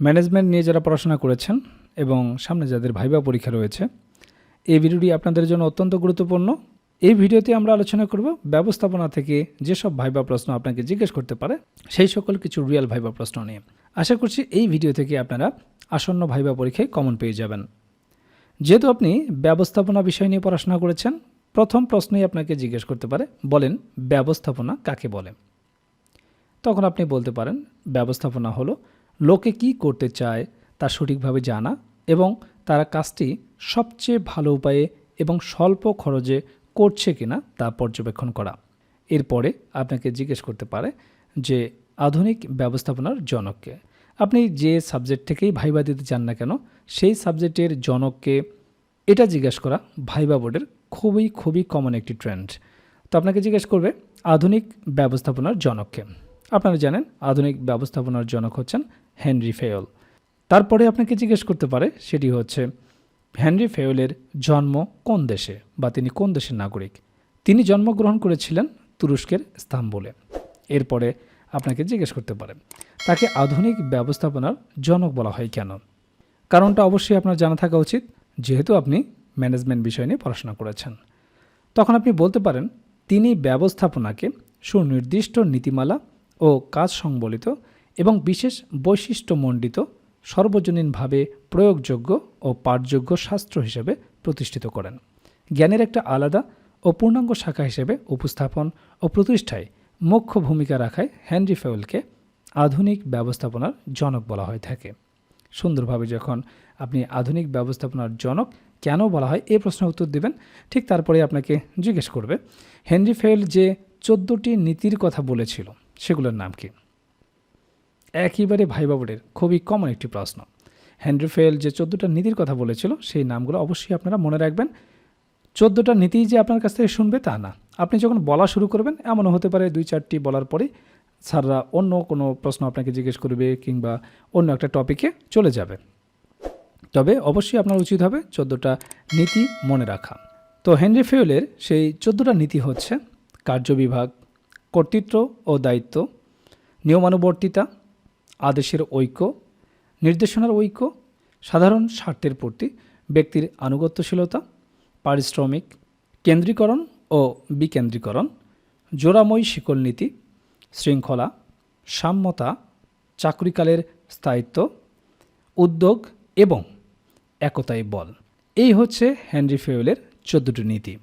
Management নিয়ে যারা পড়াশোনা করেছেন এবং সামনে যাদের ভাইবা পরীক্ষা রয়েছে, এই ভিডিওটি আপনাদের জন্য অত্যন্ত গুরুত্বপূর্ণ। এই ভিডিওতে আমরা আলোচনা করব ব্যবস্থাপনা থেকে যেসব ভাইবা প্রশ্ন আপনাকে জিজ্ঞেস করতে পারে, সেই সকল কিছু রিয়েল ভাইবা প্রশ্ন নিয়ে। আশা করছি এই ভিডিও থেকে আপনারা আসন্ন ভাইবা পরীক্ষায় কমন পেয়ে যাবেন। যেহেতু আপনি ব্যবস্থাপনা বিষয় নিয়ে পড়াশোনা করেছেন, প্রথম প্রশ্নই আপনাকে জিজ্ঞেস করতে পারে, বলেন ব্যবস্থাপনা কাকে বলে? তখন আপনি বলতে পারেন, ব্যবস্থাপনা হলো লোকে কি করতে চায় তা সঠিকভাবে জানা এবং তারা কাজটি সবচেয়ে ভালো উপায়ে এবং স্বল্প খরচে করছে কিনা তা পর্যবেক্ষণ করা। এরপরে আপনাকে জিজ্ঞেস করতে পারে যে, আধুনিক ব্যবস্থাপনার জনককে। আপনি যে সাবজেক্ট থেকেই ভাইবা দিতে চান না কেন, সেই সাবজেক্টের জনককে এটা জিজ্ঞেস করা ভাইবা বোর্ডের খুবই খুবই কমন একটি ট্রেন্ড তো আপনাকে জিজ্ঞেস করবে, আধুনিক ব্যবস্থাপনার জনককে। আপনারা জানেন, আধুনিক ব্যবস্থাপনার জনক হচ্ছেন হেনরি ফেয়ল তারপরে আপনাকে জিজ্ঞেস করতে পারে, সেটি হচ্ছে, হেনরি ফেয়লের জন্ম কোন দেশে বা তিনি কোন দেশের নাগরিক? তিনি জন্মগ্রহণ করেছিলেন তুরস্কের ইস্তাম্বুলে। এরপরে আপনাকে জিজ্ঞেস করতে পারে, তাকে আধুনিক ব্যবস্থাপনার জনক বলা হয় কেন? কারণটা অবশ্যই আপনার জানা থাকা উচিত, যেহেতু আপনি ম্যানেজমেন্ট বিষয় নিয়ে পড়াশোনা করেছেন। তখন আপনি বলতে পারেন, তিনি ব্যবস্থাপনাকে সুনির্দিষ্ট নীতিমালা ও কাজ সংবলিত এবং বিশেষ বৈশিষ্ট্যমণ্ডিত, সর্বজনীনভাবে প্রয়োগযোগ্য ও পাঠযোগ্য শাস্ত্র হিসেবে প্রতিষ্ঠিত করেন। জ্ঞানের একটা আলাদা ও পূর্ণাঙ্গ শাখা হিসেবে উপস্থাপন ও প্রতিষ্ঠায় মুখ্য ভূমিকা রাখায় হেনরি ফেওয়েলকে আধুনিক ব্যবস্থাপনার জনক বলা হয়ে থাকে। সুন্দরভাবে যখন আপনি আধুনিক ব্যবস্থাপনার জনক, কেন বলা হয় এই প্রশ্নের উত্তর দেবেন? ঠিক তারপরে আপনাকে জিজ্ঞেস করবে, হেনরি ফেল যে চোদ্দোটি নীতির কথা বলেছিল সেগুলোর নাম কি? একেবারে ভাইবাবুরের খুবই কমন একটি প্রশ্ন। হেনরি যে চোদ্দোটা নীতির কথা বলেছিল, সেই নামগুলো অবশ্যই আপনারা মনে রাখবেন। চোদ্দোটা নীতি যে আপনার কাছ থেকে শুনবে তা না। আপনি যখন বলা শুরু করবেন, এমনও হতে পারে দুই চারটি বলার পরে স্যাররা অন্য কোনো প্রশ্ন আপনাকে জিজ্ঞেস করবে কিংবা অন্য একটা টপিকে চলে যাবে। তবে অবশ্যই আপনার উচিত হবে চোদ্দোটা নীতি মনে রাখা। তো হেনরি ফেউলের সেই চোদ্দোটা নীতি হচ্ছে কার্যবিভাগ কর্তৃত্ব ও দায়িত্ব, নিয়মানুবর্তিতা, আদেশের ঐক্য, নির্দেশনার ঐক্য, সাধারণ স্বার্থের প্রতি ব্যক্তির আনুগত্যশীলতা, পারিশ্রমিক, কেন্দ্রীকরণ ও বিকেন্দ্রীকরণ, জোড়াময় শিকল নীতি, শৃঙ্খলা, সাম্যতা, চাকরিকালের স্থায়িত্ব, উদ্যোগ এবং একতাই বল। এই হচ্ছে হেনরি ফেউলের চোদ্দোটি নীতি।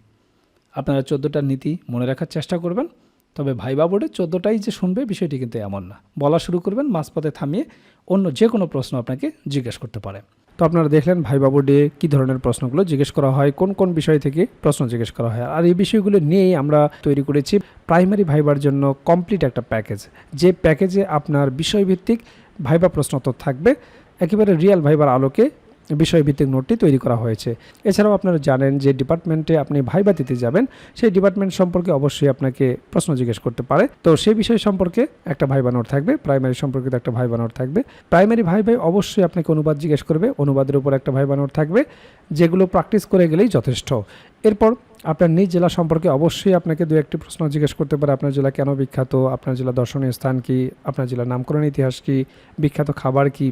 আপনারা চোদ্দোটা নীতি মনে রাখার চেষ্টা করবেন। তবে ভাইবা বোর্ডে চোদ্দোটাই যে শুনবে বিষয়টি কিন্তু এমন না। বলা শুরু করবেন, মাঝপথে থামিয়ে অন্য যে কোনো প্রশ্ন আপনাকে জিজ্ঞেস করতে পারে। তো আপনারা দেখলেন ভাইবা বোর্ডে কী ধরনের প্রশ্নগুলো জিজ্ঞেস করা হয়, কোন কোন বিষয় থেকে প্রশ্ন জিজ্ঞেস করা হয়। আর এই বিষয়গুলো নিয়েই আমরা তৈরি করেছি প্রাইমারি ভাইবার জন্য কমপ্লিট একটা প্যাকেজ। যে প্যাকেজে আপনার বিষয়ভিত্তিক ভাইবা প্রশ্ন তো থাকবে, একেবারে রিয়েল ভাইবার আলোকে বিষয়ভিত্তিক নোটটি তৈরি করা হয়েছে। এছাড়াও আপনারা জানেন যে ডিপার্টমেন্টে আপনি ভাইবা দিতে যাবেন, সেই ডিপার্টমেন্ট সম্পর্কে অবশ্যই আপনাকে প্রশ্ন জিজ্ঞেস করতে পারে। তো সেই বিষয় সম্পর্কে একটা ভাইবা নোট থাকবে, প্রাইমারি সম্পর্কিত একটা ভাইবা নোট থাকবে। প্রাইমারি ভাই ভাই অবশ্যই আপনাকে অনুবাদ জিজ্ঞেস করবে, অনুবাদের উপর একটা ভাইবা নোট থাকবে, যেগুলো প্র্যাকটিস করে গেলেই যথেষ্ট। এরপর আপনার নিজ জেলা সম্পর্কে অবশ্যই আপনাকে দু একটি প্রশ্ন জিজ্ঞেস করতে পারে, আপনার জেলা কেন বিখ্যাত, আপনার জেলা দর্শনীয় স্থান কি, আপনার জেলার নামকরণ ইতিহাস কি, বিখ্যাত খাবার কি